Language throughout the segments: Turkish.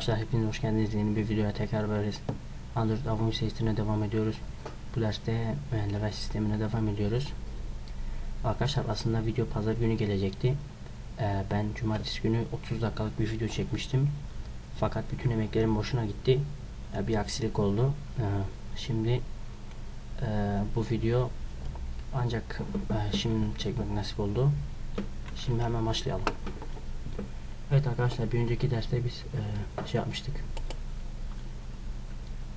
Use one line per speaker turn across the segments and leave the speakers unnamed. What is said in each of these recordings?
Arkadaşlar hepiniz hoş geldiniz. Yeni bir videoya tekrar beraberiz. Android Avon serisine devam ediyoruz. Bu derste level sistemine devam ediyoruz. Arkadaşlar aslında video pazar günü gelecekti. E, ben cumartesi günü 30 dakikalık bir video çekmiştim. Fakat bütün emeklerim boşuna gitti. E, bir aksilik oldu. E, şimdi e, bu video ancak e, şimdi çekmek nasip oldu. Şimdi hemen başlayalım. Evet arkadaşlar bir önceki derste biz e, şey yapmıştık.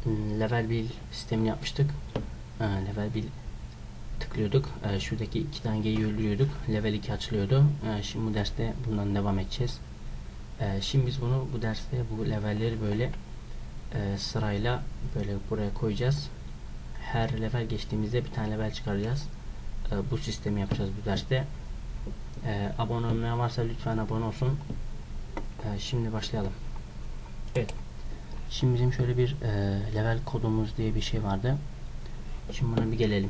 Hmm, Level 1 sistemini yapmıştık. E, level 1 tıklıyorduk. E, şuradaki iki tane G'yi öldürüyorduk. Level 2 açılıyordu. E, şimdi bu derste bundan devam edeceğiz. E, şimdi biz bunu bu derste bu levelleri böyle e, sırayla böyle buraya koyacağız. Her level geçtiğimizde bir tane level çıkaracağız. E, bu sistemi yapacağız bu derste. E, abone olmayan varsa lütfen abone olsun. Ee, şimdi başlayalım. Evet. Şimdi bizim şöyle bir e, level kodumuz diye bir şey vardı. Şimdi buna bir gelelim.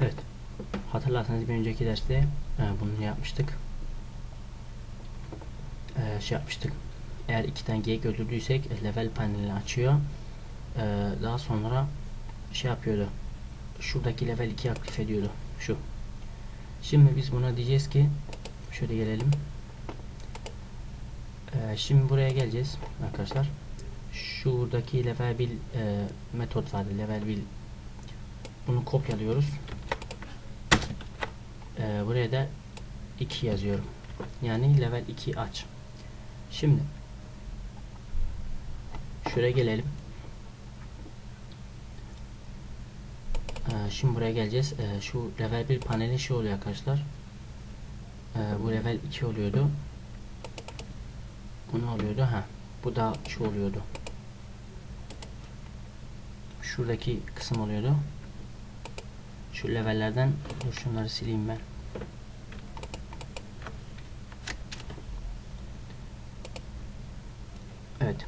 Evet. Hatırlarsanız bir önceki derste e, bunu yapmıştık. E, şey yapmıştık. Eğer iki tane geyik öldürdüysek level panelini açıyor. E, daha sonra şey yapıyordu. Şuradaki level 2 aktif ediyordu. Şu. Şimdi biz buna diyeceğiz ki şöyle gelelim. Ee, şimdi buraya geleceğiz arkadaşlar. Şuradaki level 1 e, metot vardı. Level 1 bunu kopyalıyoruz. Ee, buraya da 2 yazıyorum. Yani level 2 aç. Şimdi şuraya gelelim. Ee, şimdi buraya geleceğiz. Ee, şu level 1 paneli şu oluyor arkadaşlar. Ee, bu level 2 oluyordu. Bu ne oluyordu? Ha. Bu da şu oluyordu. Şuradaki kısım oluyordu. Şu levellerden dur şunları sileyim ben. Evet.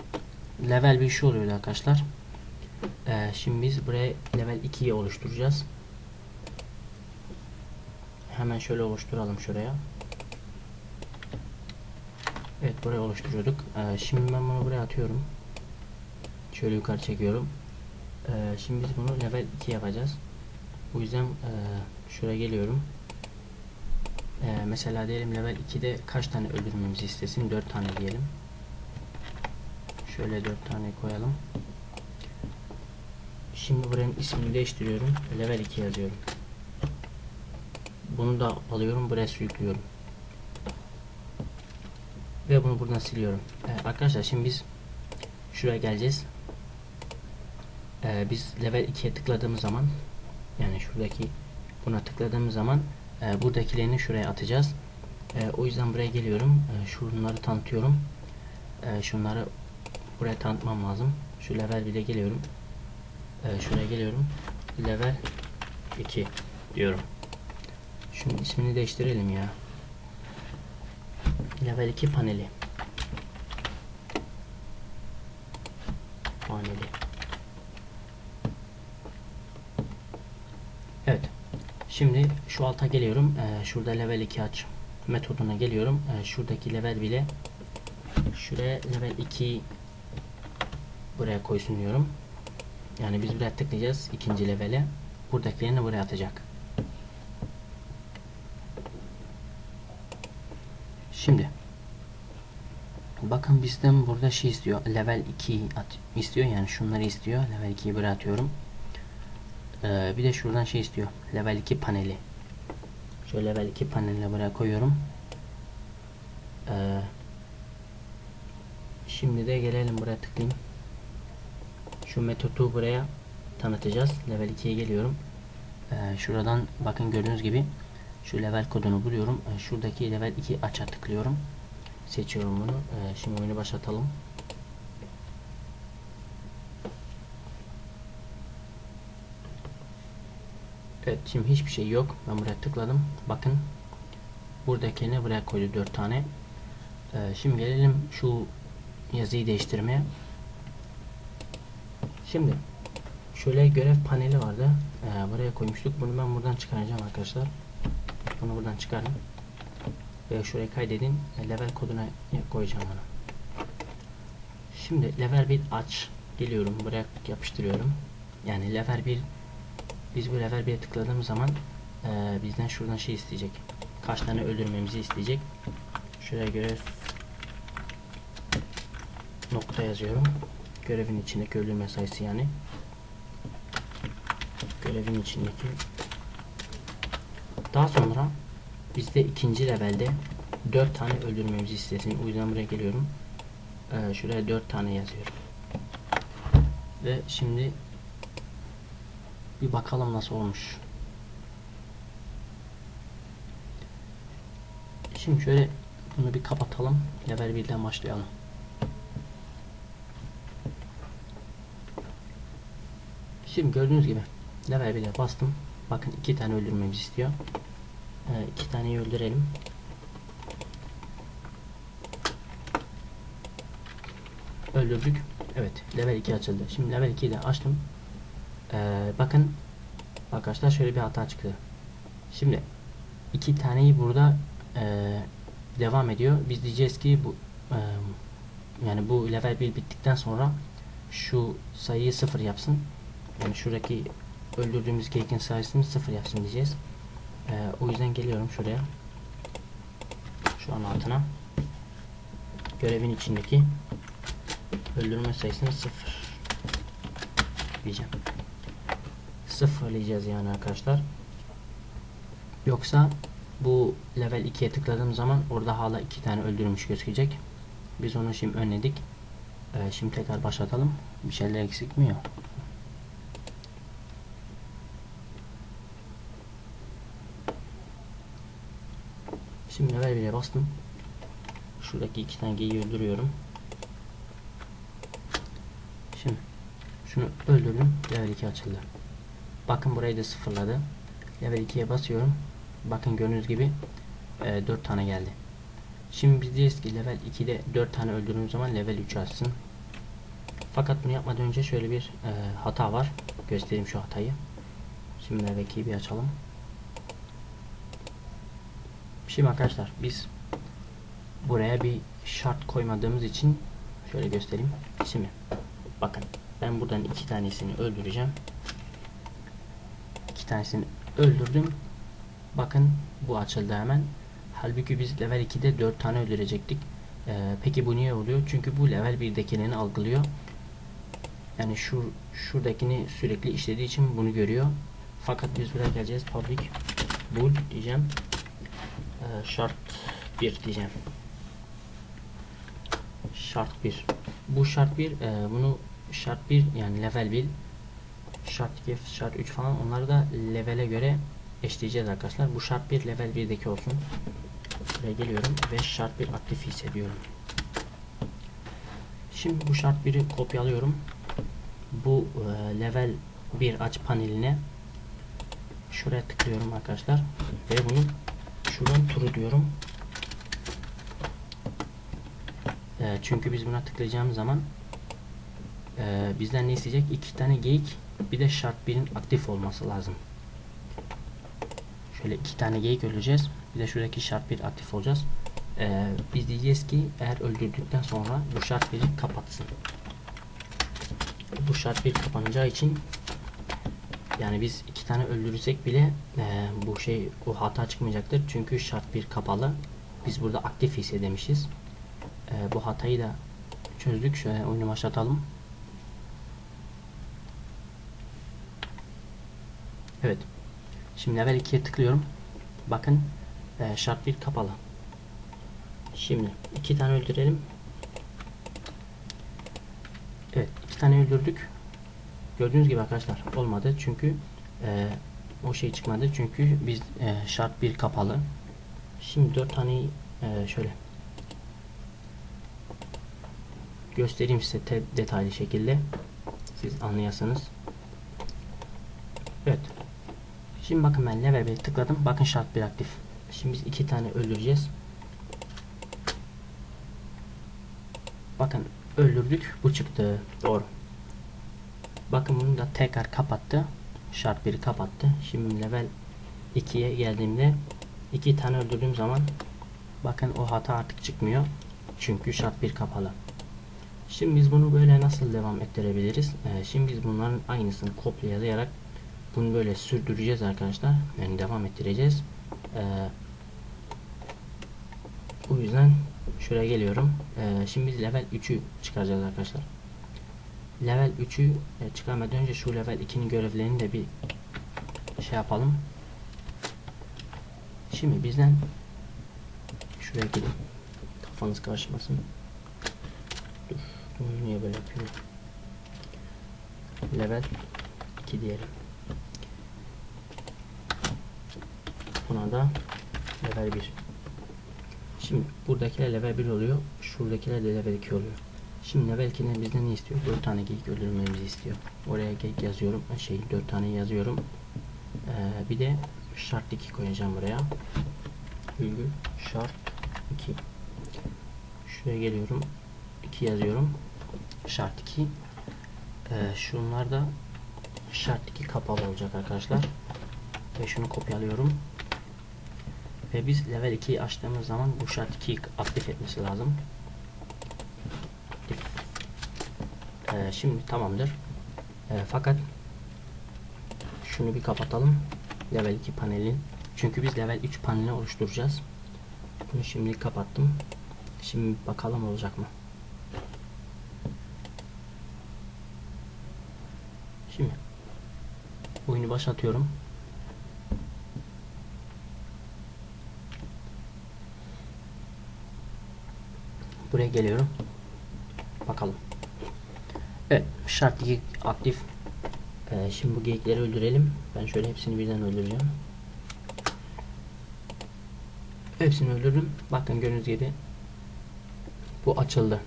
Level 1 şu oluyordu arkadaşlar. Ee, şimdi biz buraya level 2'yi oluşturacağız. Hemen şöyle oluşturalım şuraya. Buraya oluşturuyorduk. Ee, şimdi ben bunu buraya atıyorum. Şöyle yukarı çekiyorum. Ee, şimdi biz bunu level 2 yapacağız. Bu yüzden e, şuraya geliyorum. Ee, mesela diyelim level 2'de kaç tane öldürmemizi istesin? 4 tane diyelim. Şöyle 4 tane koyalım. Şimdi buranın ismini değiştiriyorum. Level 2 yazıyorum. Bunu da alıyorum. Buraya sürüklüyorum ve bunu buradan siliyorum. Ee, arkadaşlar şimdi biz şuraya geleceğiz. Ee, biz level 2'ye tıkladığımız zaman yani şuradaki buna tıkladığımız zaman e, buradakilerini şuraya atacağız. E, o yüzden buraya geliyorum. E, şunları tanıtıyorum. E, şunları buraya tanıtmam lazım. Şu level 1'e geliyorum. E, şuraya geliyorum. Level 2 diyorum. Şunun ismini değiştirelim ya. Level 2 paneli. Paneli. Evet. Şimdi şu alta geliyorum. Ee, şurada level 2 aç metoduna geliyorum. Ee, şuradaki level bile şuraya level 2 buraya koysun diyorum. Yani biz buraya tıklayacağız ikinci levele. Buradakilerini buraya atacak. Şimdi bakın bizden burada şey istiyor. Level 2 at istiyor yani şunları istiyor. Level 2'yi buraya atıyorum. Ee, bir de şuradan şey istiyor. Level 2 paneli. Şöyle level 2 paneline buraya koyuyorum. Ee, şimdi de gelelim buraya tıklayayım. Şu metodu buraya tanıtacağız. Level 2'ye geliyorum. Ee, şuradan bakın gördüğünüz gibi şu level kodunu buluyorum. E, şuradaki level 2 aça tıklıyorum. Seçiyorum bunu. E, şimdi oyunu başlatalım. Evet şimdi hiçbir şey yok. Ben buraya tıkladım. Bakın buradakini buraya koydu 4 tane. E, şimdi gelelim şu yazıyı değiştirmeye. Şimdi şöyle görev paneli vardı. buraya koymuştuk. Bunu ben buradan çıkaracağım arkadaşlar. Bunu buradan çıkarın. Ve şuraya kaydedin. Level koduna koyacağım bunu. Şimdi level 1 aç. Geliyorum buraya yapıştırıyorum. Yani level 1 biz bu level 1'e tıkladığımız zaman eee, bizden şuradan şey isteyecek. Kaç tane öldürmemizi isteyecek. Şuraya göre nokta yazıyorum. Görevin içindeki öldürme sayısı yani. Görevin içindeki. Daha sonra bizde ikinci levelde 4 tane öldürmemizi istesin. O yüzden buraya geliyorum. Ee, şuraya 4 tane yazıyorum. Ve şimdi bir bakalım nasıl olmuş. Şimdi şöyle bunu bir kapatalım. Level 1'den başlayalım. Şimdi gördüğünüz gibi level 1'e bastım. Bakın iki tane öldürmemizi istiyor. Ee, iki taneyi öldürelim. Öldürdük. Evet. Level 2 açıldı. Şimdi level 2'yi de açtım. Ee, bakın arkadaşlar şöyle bir hata çıktı. Şimdi iki taneyi burada e, devam ediyor. Biz diyeceğiz ki bu e, yani bu level 1 bittikten sonra şu sayıyı sıfır yapsın. Yani şuradaki öldürdüğümüz geyikin sayısını sıfır yapsın diyeceğiz. Ee, o yüzden geliyorum şuraya. Şu an altına. Görevin içindeki öldürme sayısını sıfır diyeceğim. Sıfırlayacağız yani arkadaşlar. Yoksa bu level 2'ye tıkladığım zaman orada hala iki tane öldürmüş gözükecek. Biz onu şimdi önledik. Ee, şimdi tekrar başlatalım. Bir şeyler eksik mi yok? 1'e bastım. Şuradaki iki tane geyiği öldürüyorum. Şimdi şunu öldürdüm. Level 2 açıldı. Bakın burayı da sıfırladı. Level 2'ye basıyorum. Bakın gördüğünüz gibi e, 4 tane geldi. Şimdi biz diyeceğiz ki level 2'de 4 tane öldürdüğümüz zaman level 3 açsın. Fakat bunu yapmadan önce şöyle bir e, hata var. Göstereyim şu hatayı. Şimdi level 2'yi bir açalım. Şimdi arkadaşlar biz buraya bir şart koymadığımız için şöyle göstereyim. Şimdi bakın ben buradan iki tanesini öldüreceğim. İki tanesini öldürdüm. Bakın bu açıldı hemen. Halbuki biz level 2'de 4 tane öldürecektik. Ee, peki bu niye oluyor? Çünkü bu level 1'dekilerini algılıyor. Yani şu şuradakini sürekli işlediği için bunu görüyor. Fakat biz buraya geleceğiz. Public bool diyeceğim. Ee, şart 1 diyeceğim. Şart 1. Bu şart 1 e, bunu şart 1 yani level 1 şart 2 şart 3 falan onları da levele göre eşleyeceğiz arkadaşlar. Bu şart 1 level 1'deki olsun. Buraya geliyorum ve şart 1 aktif hissediyorum. Şimdi bu şart 1'i kopyalıyorum. Bu e, level 1 aç paneline şuraya tıklıyorum arkadaşlar ve bunu şuradan turu diyorum. E, çünkü biz buna tıklayacağımız zaman e, bizden ne isteyecek? İki tane geyik bir de şart 1'in aktif olması lazım. Şöyle iki tane geyik öleceğiz. Bir de şuradaki şart 1 aktif olacağız. E, biz diyeceğiz ki eğer öldürdükten sonra bu şart 1'i kapatsın. Bu şart 1 kapanacağı için yani biz iki tane öldürürsek bile e, bu şey o hata çıkmayacaktır. Çünkü şart bir kapalı. Biz burada aktif hisse demişiz. E, bu hatayı da çözdük. Şöyle oyunu başlatalım. Evet. Şimdi level 2'ye tıklıyorum. Bakın e, şart bir kapalı. Şimdi iki tane öldürelim. Evet iki tane öldürdük. Gördüğünüz gibi arkadaşlar olmadı çünkü e, o şey çıkmadı çünkü biz e, şart bir kapalı. Şimdi dört tane e, şöyle göstereyim size te, detaylı şekilde siz anlayasınız. Evet. Şimdi bakın ben level 1 tıkladım. Bakın şart bir aktif. Şimdi biz iki tane öldüreceğiz. Bakın öldürdük. Bu çıktı. Doğru. Bakın bunu da tekrar kapattı. Şart 1'i kapattı. Şimdi level 2'ye geldiğimde iki tane öldürdüğüm zaman bakın o hata artık çıkmıyor. Çünkü şart 1 kapalı. Şimdi biz bunu böyle nasıl devam ettirebiliriz? Ee, şimdi biz bunların aynısını kopyalayarak bunu böyle sürdüreceğiz arkadaşlar. Yani devam ettireceğiz. Ee, bu yüzden şuraya geliyorum. Ee, şimdi biz level 3'ü çıkaracağız arkadaşlar. Level 3'ü e, çıkarmadan önce şu level 2'nin görevlerini de bir şey yapalım. Şimdi bizden şuraya gidin. Kafanız karışmasın. Dur. Bunu niye böyle yapıyorum? Level 2 diyelim. Buna da level 1. Şimdi buradakiler level 1 oluyor. Şuradakiler de level 2 oluyor. Şimdi level 2'den bizden ne istiyor? 4 tane geyik öldürmemizi istiyor. Oraya geyik yazıyorum. Şey 4 tane yazıyorum. Ee, bir de şart 2 koyacağım buraya. Virgül şart 2. Şuraya geliyorum. 2 yazıyorum. Şart 2. Ee, şunlar da şart 2 kapalı olacak arkadaşlar. Ve şunu kopyalıyorum. Ve biz level 2'yi açtığımız zaman bu şart 2'yi aktif etmesi lazım. Aktif. Ee, şimdi tamamdır. Ee, fakat şunu bir kapatalım. Level 2 panelin. Çünkü biz level 3 panelini oluşturacağız. Bunu şimdi kapattım. Şimdi bakalım olacak mı? Şimdi oyunu başlatıyorum. Buraya geliyorum. Bakalım. Şart 2 aktif. Ee, şimdi bu geyikleri öldürelim. Ben şöyle hepsini birden öldüreceğim. Hepsini öldürdüm. Bakın gördüğünüz gibi bu açıldı.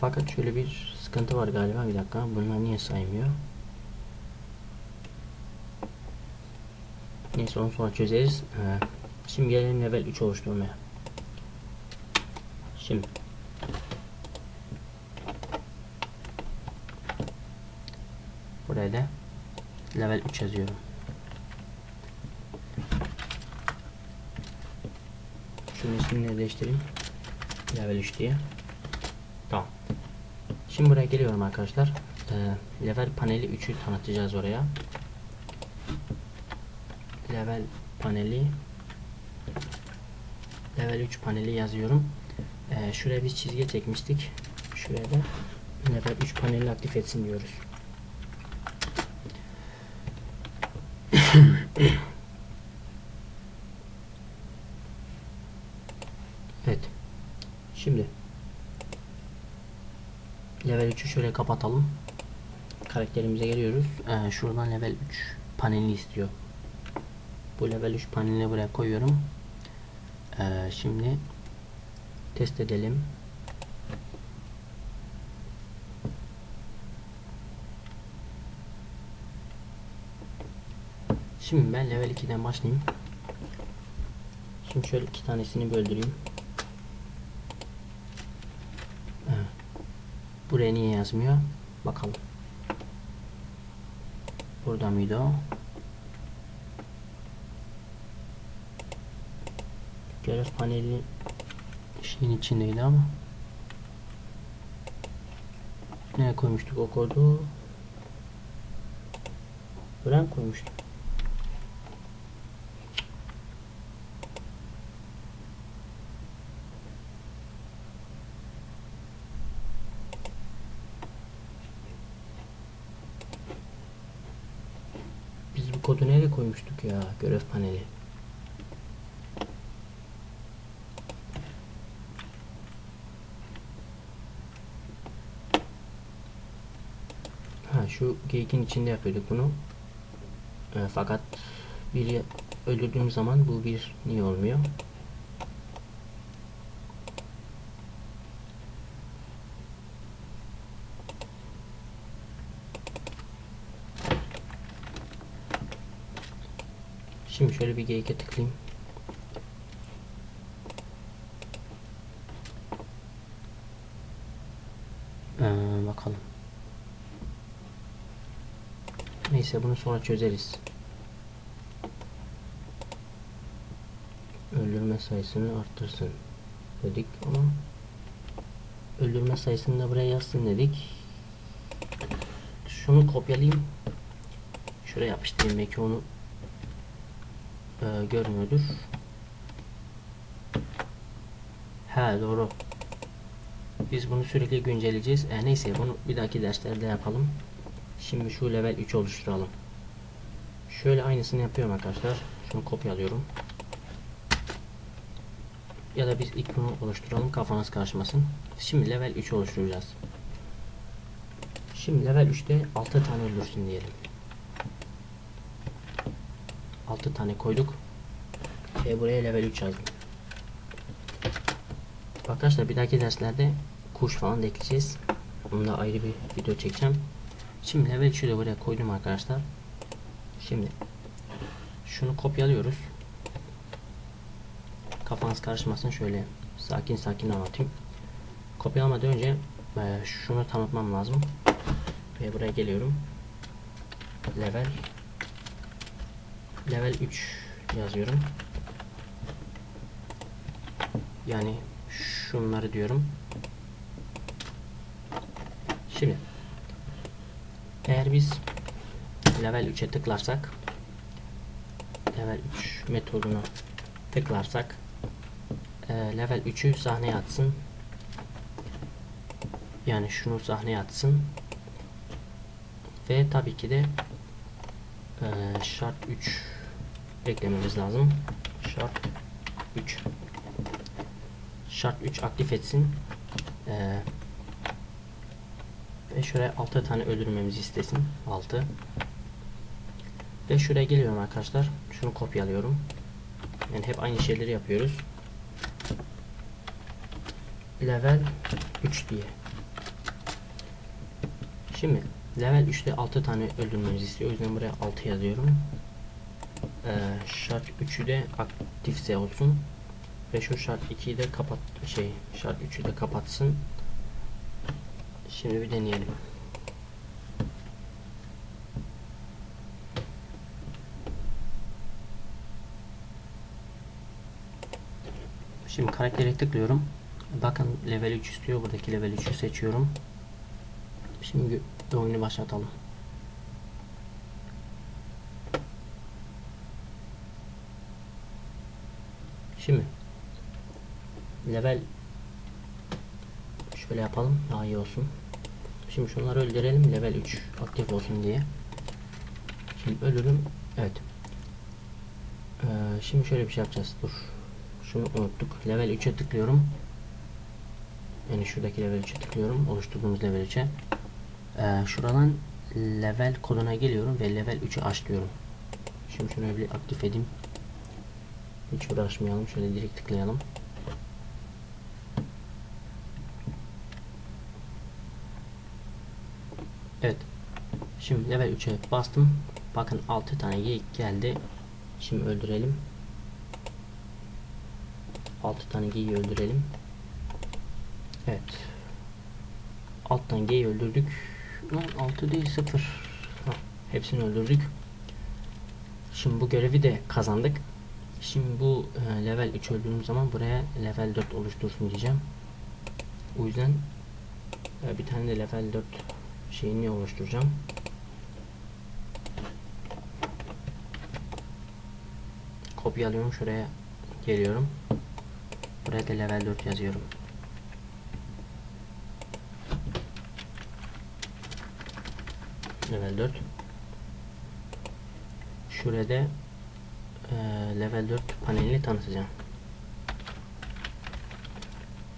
Fakat şöyle bir sıkıntı var galiba. Bir dakika. Bunlar niye saymıyor? Neyse onu sonra çözeriz. Ee, şimdi gelelim level 3 oluşturmaya. Şimdi da level 3 yazıyorum. Şunun ismini değiştireyim. Level 3 diye. Tamam. Şimdi buraya geliyorum arkadaşlar. Ee, level paneli 3'ü tanıtacağız oraya. Level paneli level 3 paneli yazıyorum. Ee, şuraya bir çizgi çekmiştik. Şuraya da level 3 panelini aktif etsin diyoruz. evet. Şimdi level 3'ü şöyle kapatalım. Karakterimize geliyoruz. Ee, şuradan level 3 panelini istiyor. Bu level 3 panelini buraya koyuyorum. Ee, şimdi test edelim. Şimdi ben level 2'den başlayayım. Şimdi şöyle iki tanesini böldüreyim. Evet. Buraya niye yazmıyor? Bakalım. Burada mıydı o? Görev paneli şeyin içindeydi ama ne koymuştuk o kodu? Buraya koymuştuk? Kodu nereye koymuştuk ya? Görev paneli. Ha şu geyikin içinde yapıyorduk bunu. E, fakat biri öldürdüğüm zaman bu bir niye olmuyor? Şimdi şöyle bir geyike tıklayayım. Ee, bakalım. Neyse bunu sonra çözeriz. Öldürme sayısını arttırsın dedik ama öldürme sayısını da buraya yazsın dedik. Şunu kopyalayayım. Şuraya yapıştırayım belki onu e, görmüyordur. He doğru. Biz bunu sürekli güncelleyeceğiz. E, neyse bunu bir dahaki derslerde yapalım. Şimdi şu level 3 oluşturalım. Şöyle aynısını yapıyorum arkadaşlar. Şunu kopyalıyorum. Ya da biz ilk bunu oluşturalım kafanız karışmasın. Şimdi level 3 oluşturacağız. Şimdi level 3'te 6 tane öldürsün diyelim. 6 tane koyduk. Ve buraya level 3 yazdım. Arkadaşlar bir dahaki derslerde kuş falan da ekleyeceğiz. Onu da ayrı bir video çekeceğim. Şimdi level 3'ü de buraya koydum arkadaşlar. Şimdi şunu kopyalıyoruz. Kafanız karışmasın şöyle sakin sakin anlatayım. Kopyalamadan önce e, şunu tanıtmam lazım. Ve buraya geliyorum. Level level 3 yazıyorum. Yani şunları diyorum. Şimdi eğer biz level 3'e tıklarsak level 3 metoduna tıklarsak e, level 3'ü sahneye atsın yani şunu sahneye atsın ve tabii ki de e, şart 3 eklememiz lazım. Şart 3 şart 3 aktif etsin. E, ve şuraya 6 tane öldürmemizi istesin. 6 ve şuraya geliyorum arkadaşlar. Şunu kopyalıyorum. Yani hep aynı şeyleri yapıyoruz. Level 3 diye. Şimdi level 3'te 6 tane öldürmemizi istiyor. O yüzden buraya 6 yazıyorum ee, şart 3'ü de aktifse olsun ve şu şart 2'yi de kapat şey şart 3'ü de kapatsın şimdi bir deneyelim Şimdi karaktere tıklıyorum. Bakın level 3 istiyor. Buradaki level 3'ü seçiyorum. Şimdi oyunu başlatalım. Şimdi level şöyle yapalım daha iyi olsun. Şimdi şunları öldürelim level 3 aktif olsun diye. Şimdi ölürüm. Evet. Ee, şimdi şöyle bir şey yapacağız. Dur. Şunu unuttuk. Level 3'e tıklıyorum. Yani şuradaki level 3'e tıklıyorum. Oluşturduğumuz level 3'e. Ee, şuradan level koduna geliyorum ve level 3'ü açlıyorum. Şimdi şunu bir aktif edeyim. Hiç uğraşmayalım. Şöyle direkt tıklayalım. Evet. Şimdi level 3'e bastım. Bakın 6 tane geyik geldi. Şimdi öldürelim. 6 tane geyi öldürelim. Evet. Alttan geyi öldürdük. 6 değil 0. Hepsini öldürdük. Şimdi bu görevi de kazandık. Şimdi bu e, level 3 öldüğümüz zaman buraya level 4 oluştursun diyeceğim. O yüzden e, bir tane de level 4 şeyini oluşturacağım. Kopyalıyorum şuraya geliyorum. Buraya da level 4 yazıyorum. Level 4. Şurada e, level 4 panelini tanıtacağım.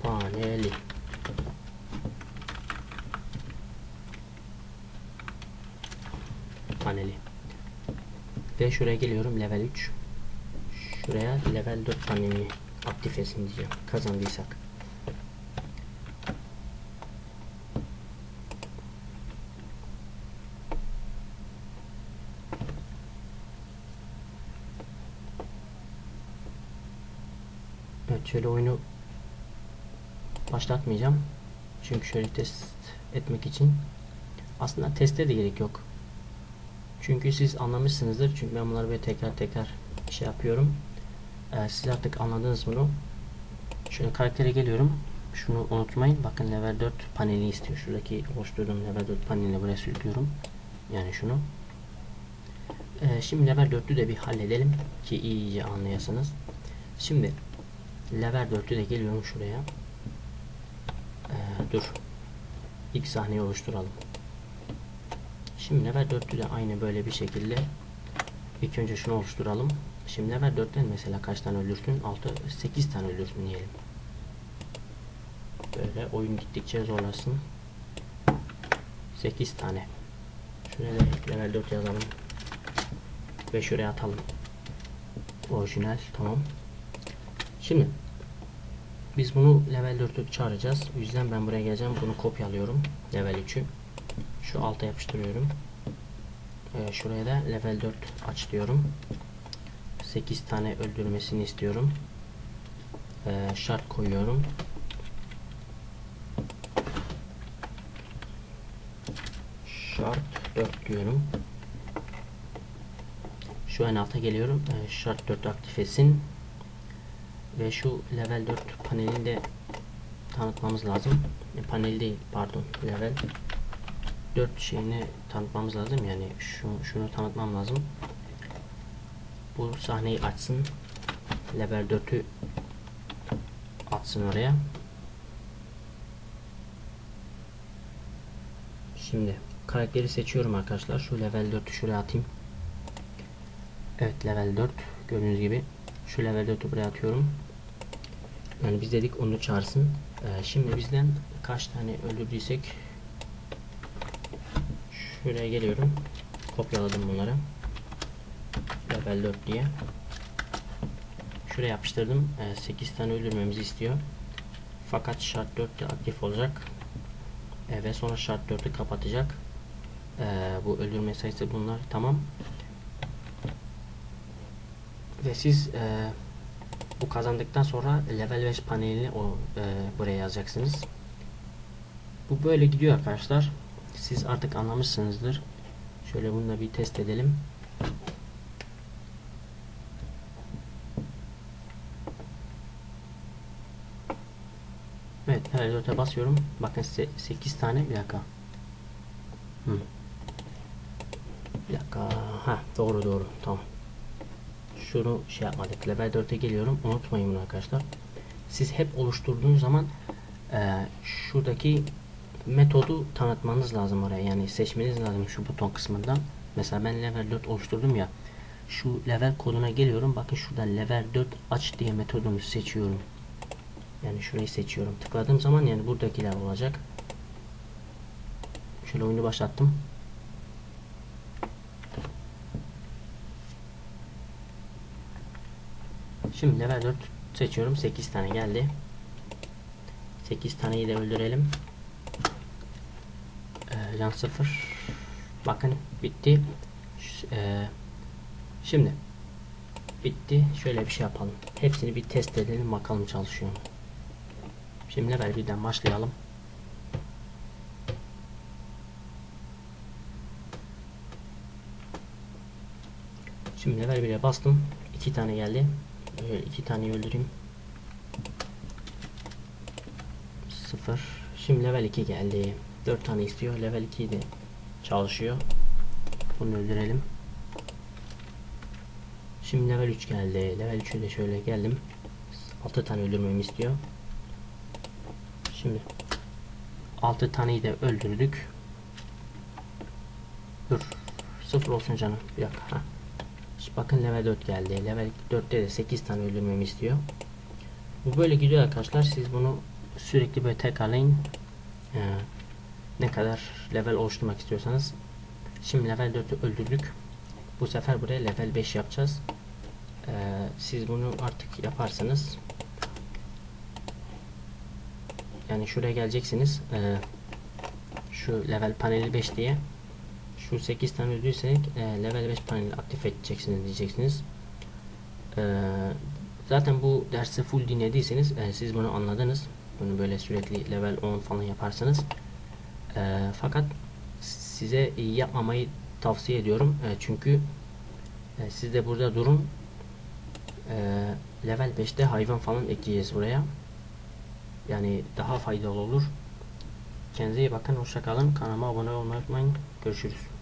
Paneli. Paneli. Ve şuraya geliyorum level 3. Şuraya level 4 panelini aktif etsin diyeceğim. Kazandıysak. Evet şöyle oyunu başlatmayacağım. Çünkü şöyle test etmek için aslında teste de gerek yok. Çünkü siz anlamışsınızdır. Çünkü ben bunları böyle tekrar tekrar şey yapıyorum. Ee, siz artık anladınız bunu. Şöyle karaktere geliyorum. şunu unutmayın. Bakın level 4 paneli istiyor. Şuradaki oluşturduğum level 4 panelini buraya sürüklüyorum. Yani şunu. Ee, şimdi level 4'ü de bir halledelim ki iyice anlayasınız. Şimdi level 4'ü de geliyorum şuraya. Ee, dur. İlk sahneyi oluşturalım. Şimdi level 4'ü de aynı böyle bir şekilde ilk önce şunu oluşturalım. Şimdi level 4'ten mesela kaç tane öldürsün? 6 8 tane öldürsün diyelim. Böyle oyun gittikçe zorlasın. 8 tane. Şuraya da level 4 yazalım. Ve şuraya atalım. Orijinal tamam. Şimdi biz bunu level 4'ü çağıracağız. O yüzden ben buraya geleceğim. Bunu kopyalıyorum. Level 3'ü. Şu alta yapıştırıyorum. Ee, şuraya da level 4 aç diyorum. 8 tane öldürmesini istiyorum. Ee, şart koyuyorum. Şart 4 diyorum. Şu en alta geliyorum. Ee, şart 4 aktif etsin. Ve şu level 4 panelini de tanıtmamız lazım. E, panel değil pardon. Level 4 şeyini tanıtmamız lazım. Yani şu, şunu tanıtmam lazım. Bu sahneyi açsın. Level 4'ü atsın oraya. Şimdi karakteri seçiyorum arkadaşlar. Şu level 4'ü şuraya atayım. Evet level 4 gördüğünüz gibi şu level 4'ü buraya atıyorum. Yani biz dedik onu çağırsın. Ee, şimdi bizden kaç tane öldürdüysek şuraya geliyorum. Kopyaladım bunları. Level 4 diye. Şuraya yapıştırdım. Ee, 8 tane öldürmemizi istiyor. Fakat şart 4 de aktif olacak. Ee, ve sonra şart 4'ü kapatacak. Ee, bu öldürme sayısı bunlar. Tamam. Ve siz e, bu kazandıktan sonra level 5 panelini o e, buraya yazacaksınız. Bu böyle gidiyor arkadaşlar. Siz artık anlamışsınızdır. Şöyle bunu da bir test edelim. Evet, 4'e basıyorum. Bakın size 8 tane bir dakika. Hı. Bir dakika. Ha, doğru doğru. Tamam şunu şey yapmadık. Level 4'e geliyorum. Unutmayın bunu arkadaşlar. Siz hep oluşturduğunuz zaman e, şuradaki metodu tanıtmanız lazım oraya. Yani seçmeniz lazım şu buton kısmından. Mesela ben level 4 oluşturdum ya. Şu level koduna geliyorum. Bakın şurada level 4 aç diye metodunu seçiyorum. Yani şurayı seçiyorum. Tıkladığım zaman yani buradakiler olacak. Şöyle oyunu başlattım. Şimdi level 4 seçiyorum. 8 tane geldi. 8 taneyi de öldürelim. Ee, can 0. Bakın bitti. Ee, şimdi bitti. Şöyle bir şey yapalım. Hepsini bir test edelim bakalım çalışıyor mu. Şimdi level 1'den başlayalım. Şimdi level 1'e bastım. 2 tane geldi. Böyle iki tane öldüreyim. 0. Şimdi level 2 geldi. 4 tane istiyor. Level 2 de çalışıyor. Bunu öldürelim. Şimdi level 3 geldi. Level 3'e de şöyle geldim. 6 tane öldürmemi istiyor. Şimdi 6 taneyi de öldürdük. Dur. 0 olsun canım. Bir dakika. Bakın level 4 geldi. Level 4'te de 8 tane öldürmemi istiyor. Bu böyle gidiyor arkadaşlar. Siz bunu sürekli böyle tekrarlayın. Ee, ne kadar level oluşturmak istiyorsanız. Şimdi level 4'ü öldürdük. Bu sefer buraya level 5 yapacağız. Ee, siz bunu artık yaparsanız yani şuraya geleceksiniz. Ee, şu level paneli 5 diye şu 8 tane öldüysek e, level 5 paneli aktif edeceksiniz diyeceksiniz. E, zaten bu dersi full dinlediyseniz e, siz bunu anladınız. Bunu böyle sürekli level 10 falan yaparsanız. E, fakat size yapmamayı tavsiye ediyorum. E, çünkü e, siz de burada durun. E, level 5'te hayvan falan ekleyeceğiz buraya. Yani daha faydalı olur. Kendinize iyi bakın. Hoşça kalın. Kanalıma abone olmayı unutmayın. Görüşürüz.